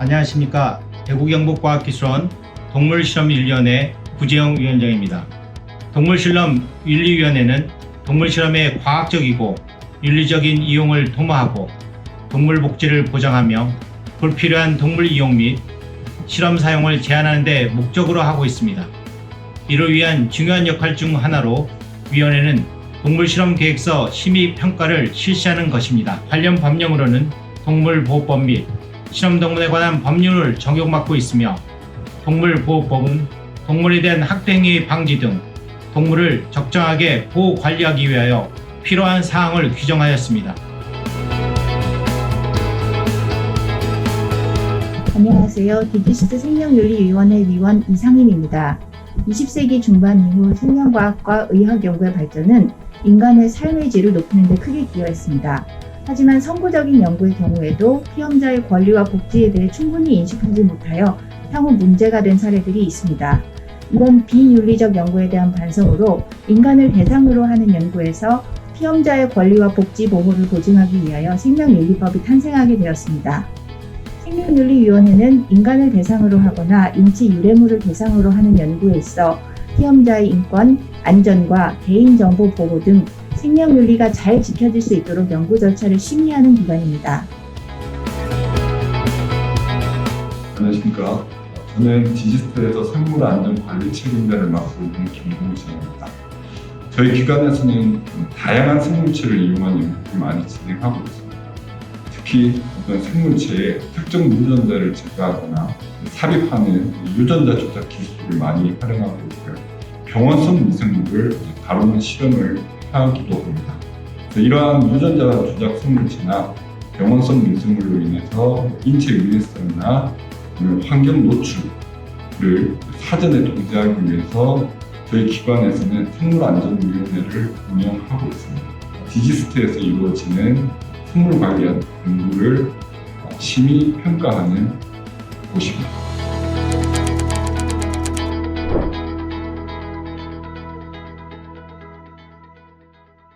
안녕하십니까. 대구경북과학기술원 동물실험윤리위원회 구재영 위원장입니다. 동물실험윤리위원회는 동물실험의 과학적이고 윤리적인 이용을 도모하고 동물 복지를 보장하며 불필요한 동물 이용 및 실험 사용을 제한하는 데 목적으로 하고 있습니다. 이를 위한 중요한 역할 중 하나로 위원회는 동물실험 계획서 심의 평가를 실시하는 것입니다. 관련 법령으로는 동물보호법 및 실험동물에 관한 법률을 적용받고 있으며 동물보호법은 동물에 대한 학대행위 방지 등 동물을 적정하게 보호 관리하기 위하여 필요한 사항을 규정하였습니다. 안녕하세요. 디지스트 생명윤리위원회 위원 이상임입니다. 20세기 중반 이후 생명과학과 의학 연구의 발전은 인간의 삶의 질을 높이는 데 크게 기여했습니다. 하지만 선구적인 연구의 경우에도 피험자의 권리와 복지에 대해 충분히 인식하지 못하여 향후 문제가 된 사례들이 있습니다. 이런 비윤리적 연구에 대한 반성으로 인간을 대상으로 하는 연구에서 피험자의 권리와 복지 보호를 보증하기 위하여 생명윤리법이 탄생하게 되었습니다. 생명윤리위원회는 인간을 대상으로 하거나 인체 유래물을 대상으로 하는 연구에 있어 피험자의 인권, 안전과 개인정보 보호 등 생명 윤리가 잘 지켜질 수 있도록 연구 절차를 심의하는 기관입니다. 안녕하십니까. 저는 디지털에서 생물 안전 관리 책임자를 맡고 있는 김동진입니다. 저희 기관에서는 다양한 생물체를 이용한 연구를 많이 진행하고 있습니다. 특히 어떤 생물체에 특정 유전자를 제거하거나 삽입하는 유전자 조작 기술을 많이 활용하고 있고요. 병원성 미생물을 다루는 실험을 합니다. 그래서 이러한 유전자 조작 생물체나 병원성 미생물로 인해서 인체 위해성이나 환경 노출을 사전에 통제하기 위해서 저희 기관에서는 생물안전위원회를 운영하고 있습니다. 디지스트에서 이루어지는 생물 관련 연구를 심의 평가하는 곳입니다.